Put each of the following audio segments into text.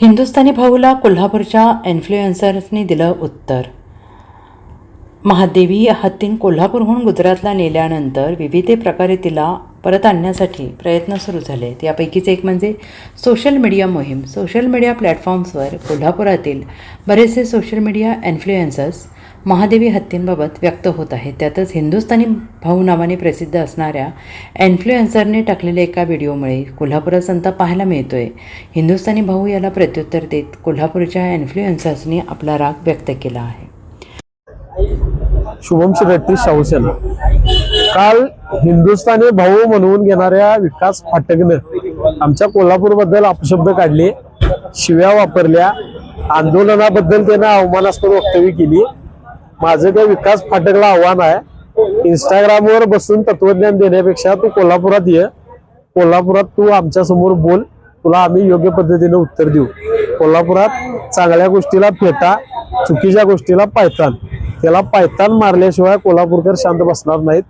हिंदुस्थानी भाऊला कोल्हापूरच्या इन्फ्लुएन्सर्सनी दिलं उत्तर. महादेवी हत्तीन कोल्हापूरहून गुजरातला नेल्यानंतर विविध प्रकारे तिला परत आणण्यासाठी प्रयत्न सुरू झाले. आहेत यापैकीच एक म्हणजे सोशल मीडिया मोहीम. सोशल मीडिया प्लॅटफॉर्म्सवर कोल्हापुरातील बरेचसे सोशल मीडिया इन्फ्लुएन्सर्स महादेवी हत्तींबाबत व्यक्त होत आहे. त्यातच हिंदुस्थानी भाऊ नावाने प्रसिद्ध असणाऱ्या इन्फ्लुएन्सरने टाकलेल्या एका व्हिडिओमुळे कोल्हापुरात संताप पाहायला मिळतोय. हिंदुस्थानी भाऊ याला प्रत्युत्तर देत कोल्हापूरच्या इन्फ्लुएन्सर्सनी आपला राग व्यक्त केला आहे. शुभम शेट्टी शाहूसेना काल हिंदुस्थानी भाऊ म्हणून घेणाऱ्या विकास फाटकनं आमच्या कोल्हापूरबद्दल अपशब्द काढले शिव्या वापरल्या आंदोलनाबद्दल त्यानं अवमानास्पद वक्तव्य केली. माझं काय विकास फाटकला आव्हान आहे. इंस्टाग्रामवर बसून तत्वज्ञान देण्यापेक्षा तू कोल्हापुरात ये. कोल्हापुरात तू आमच्यासमोर बोल. तुला आम्ही योग्य पद्धतीने उत्तर देऊ. कोल्हापुरात चांगल्या गोष्टीला फेटा चुकीच्या गोष्टीला पायतान त्याला पायतान मारल्याशिवाय कोल्हापूरकर शांत बसणार नाहीत.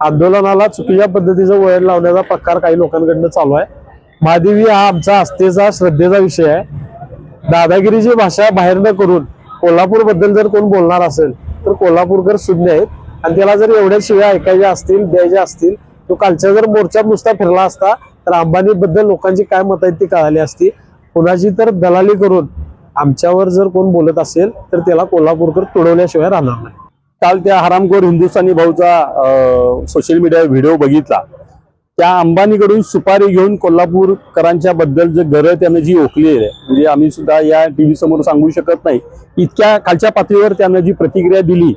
आंदोलनाला चुकीच्या पद्धतीचं वळण लावण्याचा प्रकार काही लोकांकडनं चालू आहे. महादेवी हा आमचा आस्थेचा श्रद्धेचा विषय आहे. दादागिरीची भाषा बाहेर न करून कोल्हापूरबद्दल जर कोण बोलणार असेल तर कोल्हापूरकर शून्य आहेत. आणि त्याला जर एवढ्या शिव्या ऐकायच्या असतील द्यायच्या असतील तो कालच्या जर मोर्चात नुसता फिरला असता तर अंबानी बद्दल लोकांची काय मत आहेत ती कळाली असती. कुणाची तर दलाली करून आमच्यावर जर कोण बोलत असेल तर त्याला कोल्हापूरकर तुडवल्याशिवाय राहणार नाही. काल त्या हरामखोर हिंदुस्थानी भाऊचा सोशल मीडिया व्हिडिओ बघितला. त्या अंबानीकडून सुपारी घेऊन कोल्हापूरकरांच्या बद्दल जे घरं त्यानं जी ओकली आहे म्हणजे आम्ही सुद्धा या टी व्ही समोर सांगू शकत नाही इतक्या खालच्या पातळीवर त्यानं जी प्रतिक्रिया दिली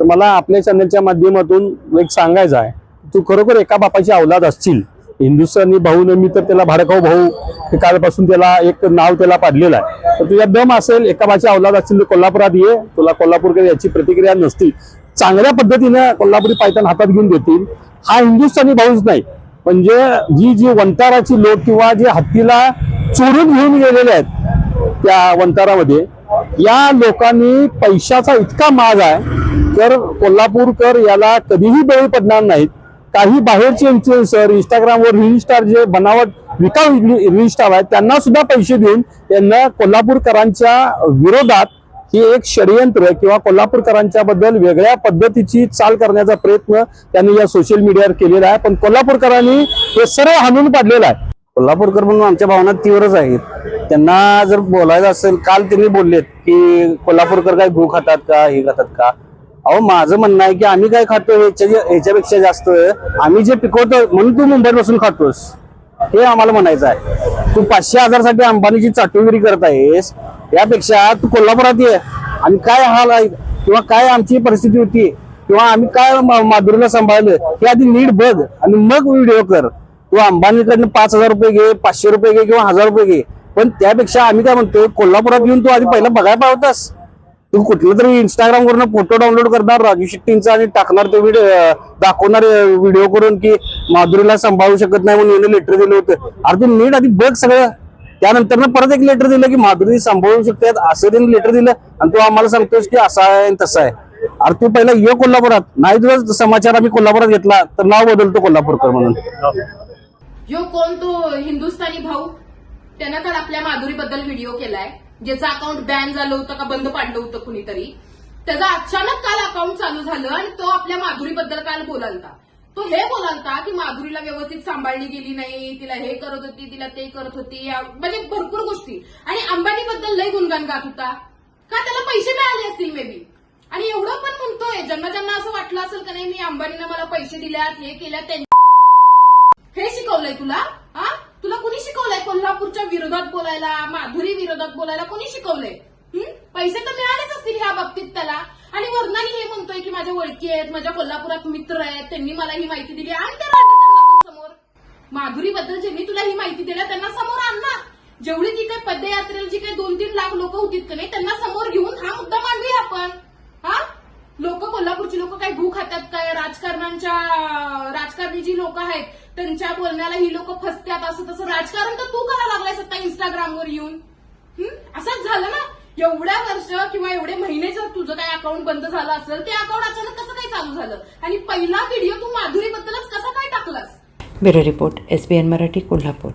तर मला आपल्या चॅनलच्या माध्यमातून एक सांगायचं आहे तू खरोखर एका बापाची अवलाद असतील हिंदुस्थानी भाऊ मी तर त्याला भाडकाऊ भाऊ हे कालपासून त्याला एक नाव त्याला पाडलेलं आहे. तर तुझ्या दम असेल एका बाची अवलाद असतील तर कोल्हापुरात ये तुला कोल्हापूरकडे याची प्रतिक्रिया नसतील. चांगल्या पद्धतीनं कोल्हापुरी पायथान हातात घेऊन देतील. हा हिंदुस्थानी भाऊच नाही. म्हणजे जी जी वंताराची लोक किंवा जे हत्तीला चोरून घेऊन गेलेले आहेत त्या वंतारामध्ये या लोकांनी पैशाचा इतका माग आहे तर कोल्हापूरकर याला कधीही बळी पडणार नाहीत. काही बाहेरचे इन्फ्लुएन्सर इंस्टाग्रामवर रील स्टार जे बनावट विकाऊ रील स्टार आहेत त्यांना सुद्धा पैसे देऊन त्यांना कोल्हापूरकरांच्या विरोधात ही एक षडयंत्र किंवा कोल्हापूरकरांच्या बद्दल वेगळ्या पद्धतीची चाल करण्याचा प्रयत्न त्यांनी या सोशल मीडियावर केलेला आहे. पण कोल्हापूरकरांनी हे सर्व हाणून पाडलेलं आहे. कोल्हापूरकर म्हणून आमच्या भावना तीव्रच आहेत. त्यांना जर बोलायचं असेल काल त्यांनी बोललेत की कोल्हापूरकर काय गहू खातात का हे खातात का? अहो माझं म्हणणं आहे की आम्ही काय खातो ह्याच्या ह्याच्यापेक्षा जास्त आम्ही जे पिकवतो म्हणून तू मुंबईपासून खातोस. हे आम्हाला म्हणायचं आहे. तू पाचशे हजारसाठी अंबानीची चाटुगिरी करत आहेस. यापेक्षा तू कोल्हापुरात ये आणि काय हाल आहे? किंवा काय आमची परिस्थिती होती? किंवा आम्ही काय माधुरीला सांभाळलं? हे आधी नीट बघ आणि मग व्हिडिओ कर. तू अंबानीकडनं पाच हजार रुपये घे पाचशे रुपये घे किंवा हजार रुपये घे. पण त्यापेक्षा आम्ही काय म्हणतो कोल्हापुरात येऊन तू आधी पहिला बघायला पाहतास. तू कुठलं तरी इंस्टाग्राम वरनं फोटो डाउनलोड करणार राजू शेट्टींचा आणि टाकणार ते व्हिडिओ दाखवणार व्हिडिओ करून की माधुरीला सांभाळू शकत नाही म्हणून याने लेटर दिलं होतं. अरे तू नीट आधी बघ सगळं. त्यानंतर परत एक लेटर दिलं की माधुरी सांभाळू शकते असं त्यांनी लेटर दिलं आणि तो आम्हाला सांगतोस की असा आहे आणि आहे. अरे तू पहिला ये कोल्हापुरात. नाही तुझा समाचार आम्ही कोल्हापुरात घेतला तर नाव बदलतो कोल्हापूरकर म्हणून. यो कोण तो हिंदुस्थानी भाऊ? त्यानं तर आपल्या माधुरी बद्दल व्हिडिओ केलाय. ज्याचं अकाउंट बॅन झालं होतं का बंद पाडलं होतं कुणीतरी. त्याचं अचानक काल अकाउंट चालू झालं आणि तो आपल्या माधुरी बद्दल काल बोलालता. तो हे बोलालता की माधुरीला व्यवस्थित सांभाळली गेली नाही तिला हे करत होती तिला ते करत होती म्हणजे भरपूर गोष्टी. आणि अंबानी बद्दल लय गुणगान गात होता. का त्याला पैसे मिळाले असतील मे बी आणि एवढं पण म्हणतोय ज्यांना ज्यांना असं वाटलं असेल का नाही मी अंबानीनं मला पैसे दिल्यात हे केल्यात त्यांनी हे शिकवलंय तुला? हा? तुला कुणी शिकवलंय कोल्हापूरच्या विरोधात बोलायला माधुरी विरोधात बोलायला कोणी शिकवलंय? पैसे तर मिळालेच असतील ह्या बाबतीत त्याला. आणि वर्णाने हे म्हणतोय की माझ्या ओळखी आहेत माझ्या कोल्हापुरात मित्र आहेत त्यांनी मला ही माहिती दिली आणि त्या पण समोर माधुरीबद्दल ज्यांनी तुला ही माहिती दिल्या त्यांना समोर आण. ना जेवढी जी काही पदयात्रेला जी काही दोन तीन लाख लोक होतीत का नाही त्यांना समोर घेऊन हा मुद्दा मांडूया आपण. हा? लोक कोल्हापूरची लोक काही भू खातात काय? राजकारणांच्या राजकारणी जी लोक आहेत त्यांच्या बोलण्याला ही लोक फसत्यात. असं तसं राजकारण तर तू करा लागलायस आता इंस्टाग्रामवर येऊन. असंच झालं ना? एवढ्या वर्ष किंवा एवढे महिने जर तुझं काय अकाउंट बंद झालं असेल ते अकाउंट अचानक कसं काय चालू झालं? आणि पहिला व्हिडिओ तू माधुरीबद्दलच कसा काय टाकलास? Bureau report S B N Marathi Kolhapur.